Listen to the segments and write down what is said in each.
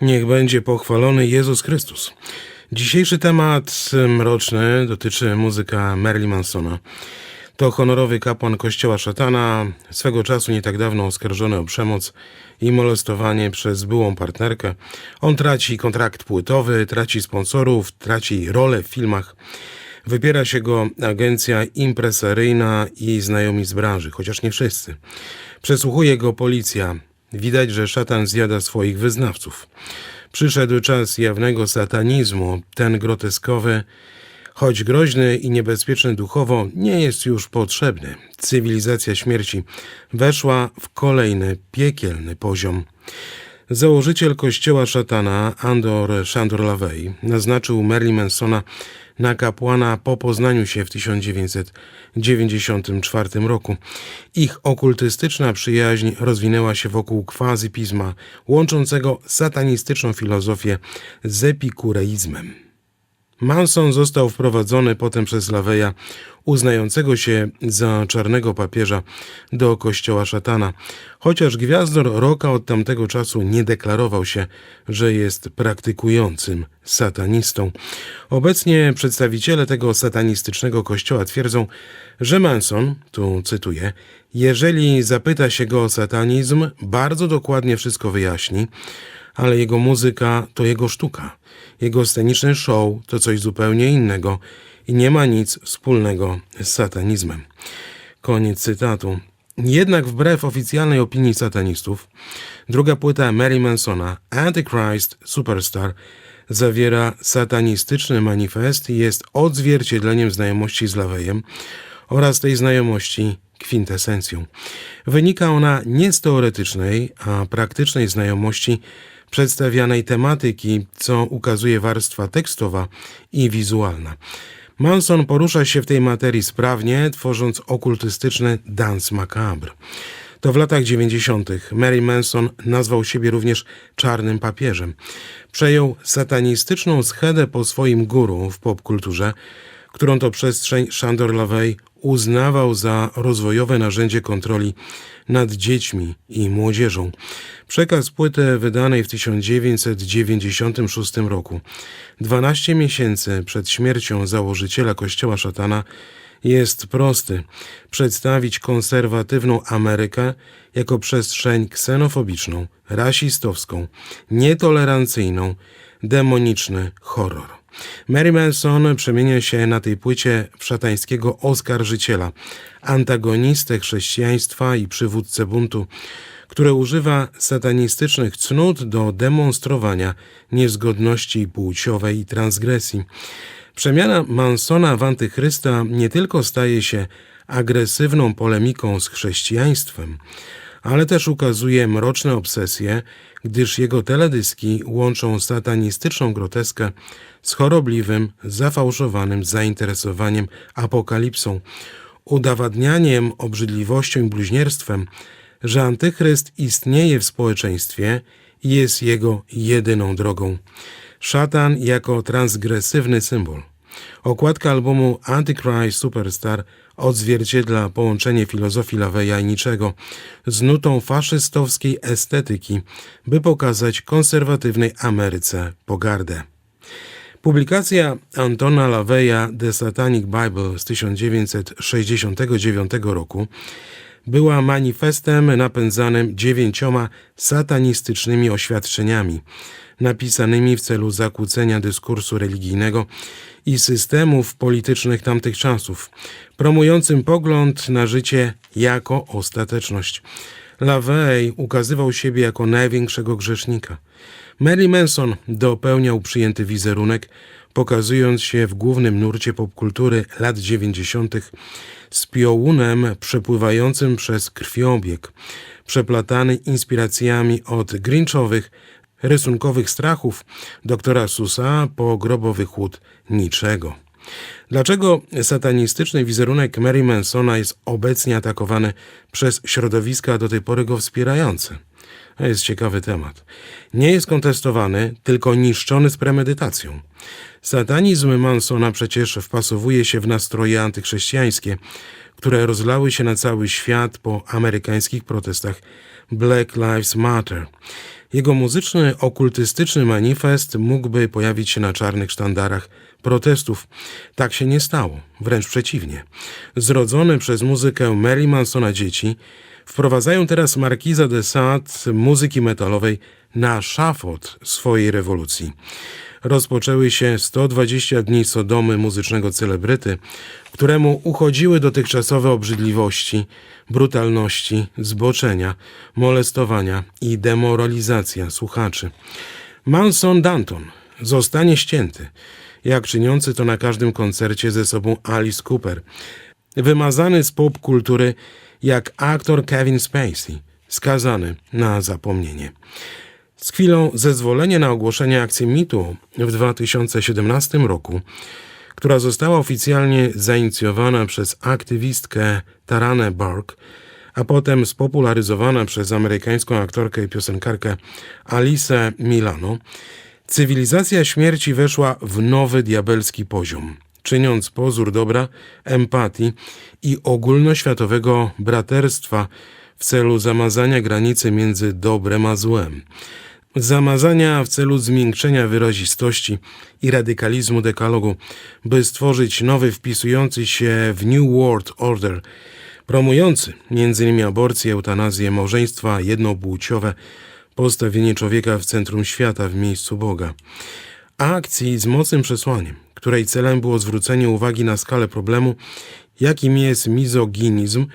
Niech będzie pochwalony Jezus Chrystus. Dzisiejszy temat mroczny dotyczy muzyka Marilyn Mansona. To honorowy kapłan kościoła szatana, swego czasu nie tak dawno oskarżony o przemoc i molestowanie przez byłą partnerkę. On traci kontrakt płytowy, traci sponsorów, traci rolę w filmach. Wypiera się go agencja impresaryjna i znajomi z branży, chociaż nie wszyscy. Przesłuchuje go policja. Widać, że szatan zjada swoich wyznawców. Przyszedł czas jawnego satanizmu. Ten groteskowy, choć groźny i niebezpieczny duchowo, nie jest już potrzebny. Cywilizacja śmierci weszła w kolejny piekielny poziom. Założyciel kościoła szatana Andor Shandor LaVey naznaczył Marilyn Mansona na kapłana po poznaniu się w 1994 roku. Ich okultystyczna przyjaźń rozwinęła się wokół quasi-pisma, łączącego satanistyczną filozofię z epikureizmem. Manson został wprowadzony potem przez Laweja, uznającego się za czarnego papieża, do kościoła szatana, chociaż gwiazdor roka od tamtego czasu nie deklarował się, że jest praktykującym satanistą. Obecnie przedstawiciele tego satanistycznego kościoła twierdzą, że Manson, tu cytuję, jeżeli zapyta się go o satanizm, bardzo dokładnie wszystko wyjaśni, ale jego muzyka to jego sztuka. Jego sceniczny show to coś zupełnie innego i nie ma nic wspólnego z satanizmem. Koniec cytatu. Jednak wbrew oficjalnej opinii satanistów, druga płyta Mary Mansona, Antichrist Superstar, zawiera satanistyczny manifest i jest odzwierciedleniem znajomości z Lawejem oraz tej znajomości kwintesencją. Wynika ona nie z teoretycznej, a praktycznej znajomości przedstawianej tematyki, co ukazuje warstwa tekstowa i wizualna. Manson porusza się w tej materii sprawnie, tworząc okultystyczny dance macabre. To w latach 90. Mary Manson nazwał siebie również czarnym papieżem. Przejął satanistyczną schedę po swoim guru w popkulturze, którą to przestrzeń Shandor LaVey uznawał za rozwojowe narzędzie kontroli nad dziećmi i młodzieżą. Przekaz płyty wydanej w 1996 roku, 12 miesięcy przed śmiercią założyciela kościoła szatana, jest prosty: przedstawić konserwatywną Amerykę jako przestrzeń ksenofobiczną, rasistowską, nietolerancyjną, demoniczny horror. Mary Manson przemienia się na tej płycie w szatańskiego oskarżyciela, antagonistę chrześcijaństwa i przywódcę buntu, które używa satanistycznych cnót do demonstrowania niezgodności płciowej i transgresji. Przemiana Mansona w antychrysta nie tylko staje się agresywną polemiką z chrześcijaństwem, ale też ukazuje mroczne obsesje, gdyż jego teledyski łączą satanistyczną groteskę z chorobliwym, zafałszowanym zainteresowaniem apokalipsą, udowadnianiem obrzydliwością i bluźnierstwem, że antychryst istnieje w społeczeństwie i jest jego jedyną drogą. Szatan jako transgresywny symbol. Okładka albumu Antichrist Superstar odzwierciedla połączenie filozofii Laweja i niczego z nutą faszystowskiej estetyki, by pokazać konserwatywnej Ameryce pogardę. Publikacja Antona Laveya The Satanic Bible z 1969 roku była manifestem napędzanym dziewięcioma satanistycznymi oświadczeniami, napisanymi w celu zakłócenia dyskursu religijnego i systemów politycznych tamtych czasów, promującym pogląd na życie jako ostateczność. LaVey ukazywał siebie jako największego grzesznika. Mary Manson dopełniał przyjęty wizerunek, pokazując się w głównym nurcie popkultury lat 90. z piołunem przepływającym przez krwiobieg, przeplatany inspiracjami od grinchowych, rysunkowych strachów doktora Susa po grobowy chłód niczego. Dlaczego satanistyczny wizerunek Mary Mansona jest obecnie atakowany przez środowiska do tej pory go wspierające? To jest ciekawy temat. Nie jest kontestowany, tylko niszczony z premedytacją. Satanizm Mansona przecież wpasowuje się w nastroje antychrześcijańskie, które rozlały się na cały świat po amerykańskich protestach Black Lives Matter. Jego muzyczny, okultystyczny manifest mógłby pojawić się na czarnych sztandarach protestów. Tak się nie stało, wręcz przeciwnie. Zrodzone przez muzykę Mary Mansona dzieci wprowadzają teraz Markiza de Sade muzyki metalowej na szafot swojej rewolucji. Rozpoczęły się 120 dni Sodomy muzycznego celebryty, któremu uchodziły dotychczasowe obrzydliwości, brutalności, zboczenia, molestowania i demoralizacja słuchaczy. Manson Danton zostanie ścięty, jak czyniący to na każdym koncercie ze sobą Alice Cooper, wymazany z popkultury jak aktor Kevin Spacey, skazany na zapomnienie. Z chwilą zezwolenia na ogłoszenie akcji mitu w 2017 roku, która została oficjalnie zainicjowana przez aktywistkę Taranę Burke, a potem spopularyzowana przez amerykańską aktorkę i piosenkarkę Alice Milano, cywilizacja śmierci weszła w nowy diabelski poziom, czyniąc pozór dobra, empatii i ogólnoświatowego braterstwa w celu zamazania granicy między dobrem a złem. Zamazania w celu zmiękczenia wyrazistości i radykalizmu dekalogu, by stworzyć nowy wpisujący się w New World Order, promujący m.in. aborcję, eutanazję, małżeństwa jednopłciowe, postawienie człowieka w centrum świata, w miejscu Boga. Akcji z mocnym przesłaniem, której celem było zwrócenie uwagi na skalę problemu, jakim jest mizoginizm,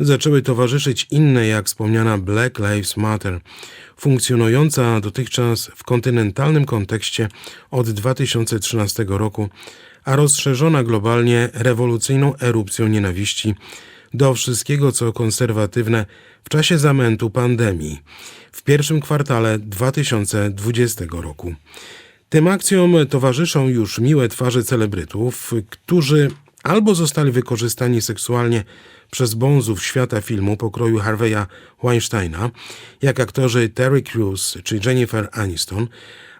zaczęły towarzyszyć inne, jak wspomniana Black Lives Matter, funkcjonująca dotychczas w kontynentalnym kontekście od 2013 roku, a rozszerzona globalnie rewolucyjną erupcją nienawiści do wszystkiego, co konserwatywne w czasie zamętu pandemii w pierwszym kwartale 2020 roku. Tym akcjom towarzyszą już miłe twarze celebrytów, którzy albo zostali wykorzystani seksualnie przez bonzów świata filmu pokroju Harveya Weinsteina, jak aktorzy Terry Crews czy Jennifer Aniston,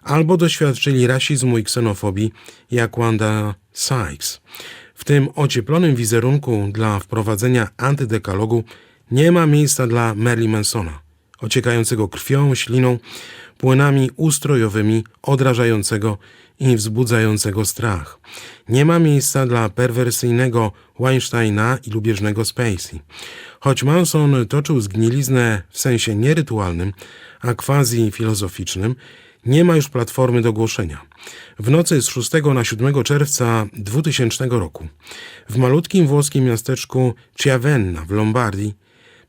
albo doświadczyli rasizmu i ksenofobii jak Wanda Sykes. W tym ocieplonym wizerunku dla wprowadzenia antydekalogu nie ma miejsca dla Marilyn Mansona, ociekającego krwią, śliną, płynami ustrojowymi, odrażającego i wzbudzającego strach. Nie ma miejsca dla perwersyjnego Weinsteina i lubieżnego Spacey. Choć Manson toczył zgniliznę w sensie nierytualnym, a quasi-filozoficznym, nie ma już platformy do głoszenia. W nocy z 6 na 7 czerwca 2000 roku w malutkim włoskim miasteczku Chiavenna w Lombardii,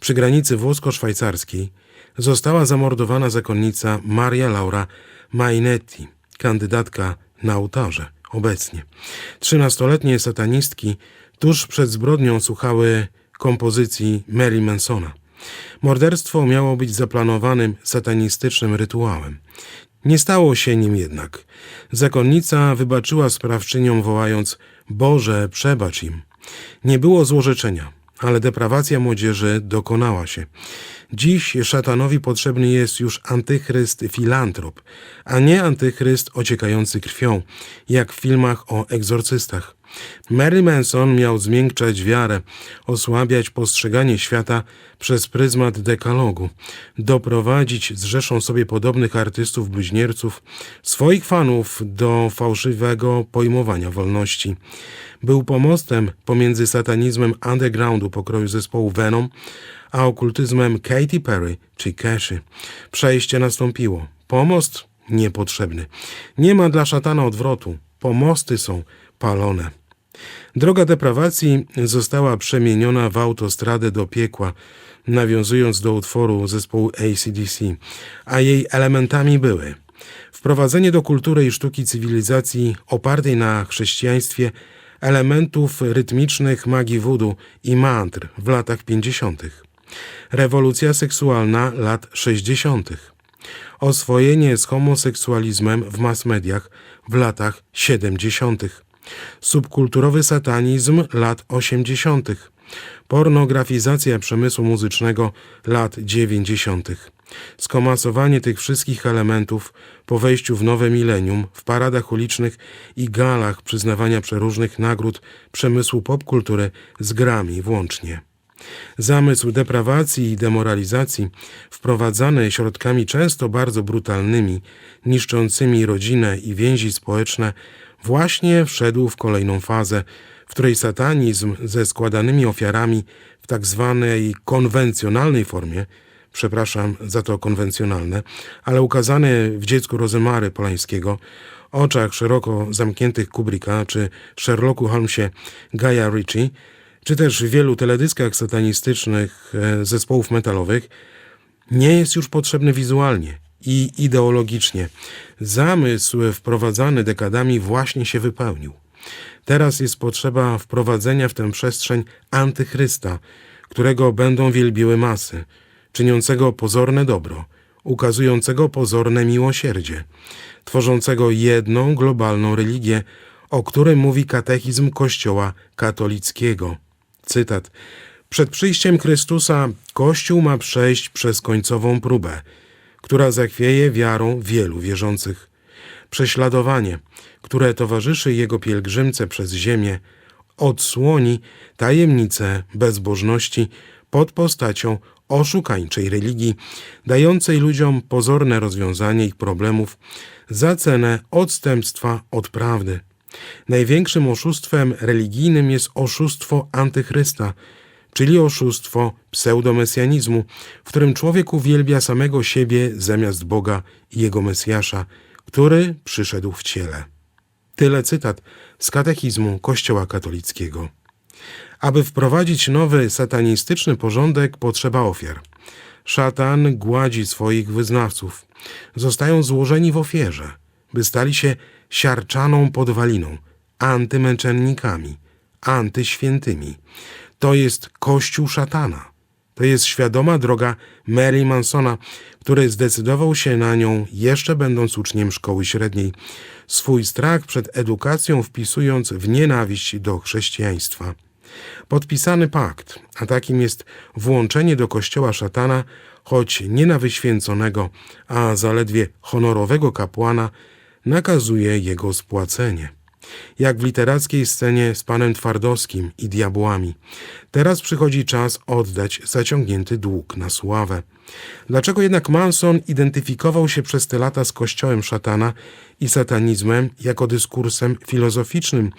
przy granicy włosko-szwajcarskiej, została zamordowana zakonnica Maria Laura Mainetti, kandydatka na ołtarze obecnie. Trzynastoletnie satanistki tuż przed zbrodnią słuchały kompozycji Mary Mansona. Morderstwo miało być zaplanowanym satanistycznym rytuałem. Nie stało się nim jednak. Zakonnica wybaczyła sprawczyniom wołając Boże, przebacz im. Nie było złorzeczenia, ale deprawacja młodzieży dokonała się. Dziś szatanowi potrzebny jest już antychryst filantrop, a nie antychryst ociekający krwią, jak w filmach o egzorcystach. Mary Manson miał zmiękczać wiarę, osłabiać postrzeganie świata przez pryzmat dekalogu, doprowadzić z rzeszą sobie podobnych artystów bluźnierców, swoich fanów do fałszywego pojmowania wolności. Był pomostem pomiędzy satanizmem undergroundu pokroju zespołu Venom, a okultyzmem Katy Perry czy Cashy. Przejście nastąpiło. Pomost niepotrzebny. Nie ma dla szatana odwrotu. Pomosty są palone. Droga deprawacji została przemieniona w autostradę do piekła, nawiązując do utworu zespołu ACDC, a jej elementami były wprowadzenie do kultury i sztuki cywilizacji opartej na chrześcijaństwie elementów rytmicznych magii voodoo i mantr w latach 50., rewolucja seksualna lat 60., oswojenie z homoseksualizmem w mass mediach w latach 70., subkulturowy satanizm lat 80., pornografizacja przemysłu muzycznego lat 90., skomasowanie tych wszystkich elementów po wejściu w nowe milenium w paradach ulicznych i galach przyznawania przeróżnych nagród przemysłu popkultury z grami włącznie. Zamysł deprawacji i demoralizacji, wprowadzany środkami często bardzo brutalnymi, niszczącymi rodzinę i więzi społeczne, właśnie wszedł w kolejną fazę, w której satanizm ze składanymi ofiarami w tak zwanej konwencjonalnej formie, przepraszam za to konwencjonalne, ale ukazane w dziecku Rozemary Polańskiego, oczach szeroko zamkniętych Kubricka czy Sherlocku Holmesie Gaia Ritchie, czy też w wielu teledyskach satanistycznych e, zespołów metalowych, nie jest już potrzebny wizualnie i ideologicznie. Zamysł wprowadzany dekadami właśnie się wypełnił. Teraz jest potrzeba wprowadzenia w tę przestrzeń antychrysta, którego będą wielbiły masy, czyniącego pozorne dobro, ukazującego pozorne miłosierdzie, tworzącego jedną globalną religię, o którym mówi katechizm Kościoła katolickiego. Cytat. Przed przyjściem Chrystusa Kościół ma przejść przez końcową próbę, która zachwieje wiarą wielu wierzących. Prześladowanie, które towarzyszy jego pielgrzymce przez ziemię, odsłoni tajemnicę bezbożności pod postacią oszukańczej religii, dającej ludziom pozorne rozwiązanie ich problemów za cenę odstępstwa od prawdy. Największym oszustwem religijnym jest oszustwo antychrysta, czyli oszustwo pseudomesjanizmu, w którym człowiek uwielbia samego siebie zamiast Boga i jego Mesjasza, który przyszedł w ciele. Tyle cytat z katechizmu Kościoła katolickiego. Aby wprowadzić nowy satanistyczny porządek, potrzeba ofiar. Szatan gładzi swoich wyznawców. Zostają złożeni w ofierze, by stali się siarczaną podwaliną, antymęczennikami, antyświętymi. To jest kościół szatana. To jest świadoma droga Mary Mansona, który zdecydował się na nią jeszcze będąc uczniem szkoły średniej, swój strach przed edukacją wpisując w nienawiść do chrześcijaństwa. Podpisany pakt, a takim jest włączenie do kościoła szatana, choć nie na wyświęconego, a zaledwie honorowego kapłana, nakazuje jego spłacenie. Jak w literackiej scenie z panem Twardowskim i diabłami. Teraz przychodzi czas oddać zaciągnięty dług na sławę. Dlaczego jednak Manson identyfikował się przez te lata z kościołem szatana i satanizmem jako dyskursem filozoficznym,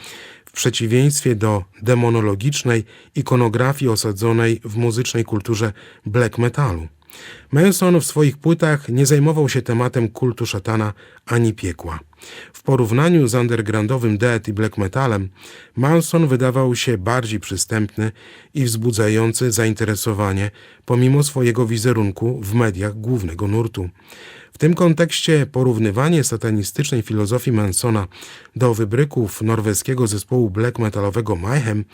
w przeciwieństwie do demonologicznej ikonografii osadzonej w muzycznej kulturze black metalu? Manson w swoich płytach nie zajmował się tematem kultu szatana ani piekła. W porównaniu z undergroundowym death i black metalem, Manson wydawał się bardziej przystępny i wzbudzający zainteresowanie, pomimo swojego wizerunku w mediach głównego nurtu. W tym kontekście porównywanie satanistycznej filozofii Mansona do wybryków norweskiego zespołu black metalowego Mayhem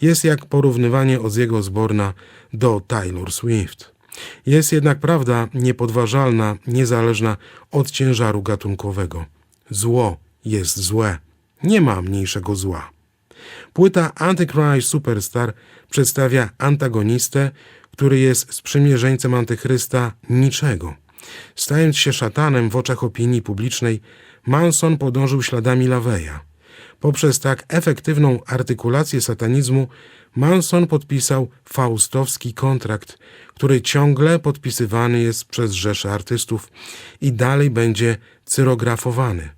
jest jak porównywanie Ozziego Osborna do Taylor Swift. Jest jednak prawda niepodważalna, niezależna od ciężaru gatunkowego. Zło jest złe. Nie ma mniejszego zła. Płyta Antichrist Superstar przedstawia antagonistę, który jest sprzymierzeńcem antychrysta niczego. Stając się szatanem w oczach opinii publicznej, Manson podążył śladami Laveya. Poprzez tak efektywną artykulację satanizmu Manson podpisał faustowski kontrakt, który ciągle podpisywany jest przez rzesze artystów i dalej będzie cyrografowany.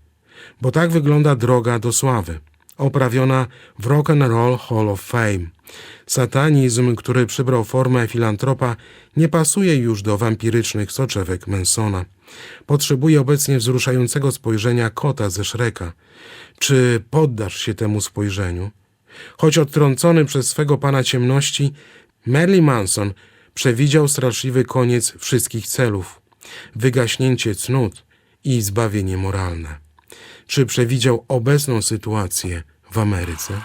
Bo tak wygląda droga do sławy, oprawiona w Rock and Roll Hall of Fame. Satanizm, który przybrał formę filantropa, nie pasuje już do wampirycznych soczewek Mansona. Potrzebuje obecnie wzruszającego spojrzenia kota ze Szreka. Czy poddasz się temu spojrzeniu? Choć odtrącony przez swego pana ciemności, Merlin Manson przewidział straszliwy koniec wszystkich celów, wygaśnięcie cnót i zbawienie moralne. Czy przewidział obecną sytuację w Ameryce?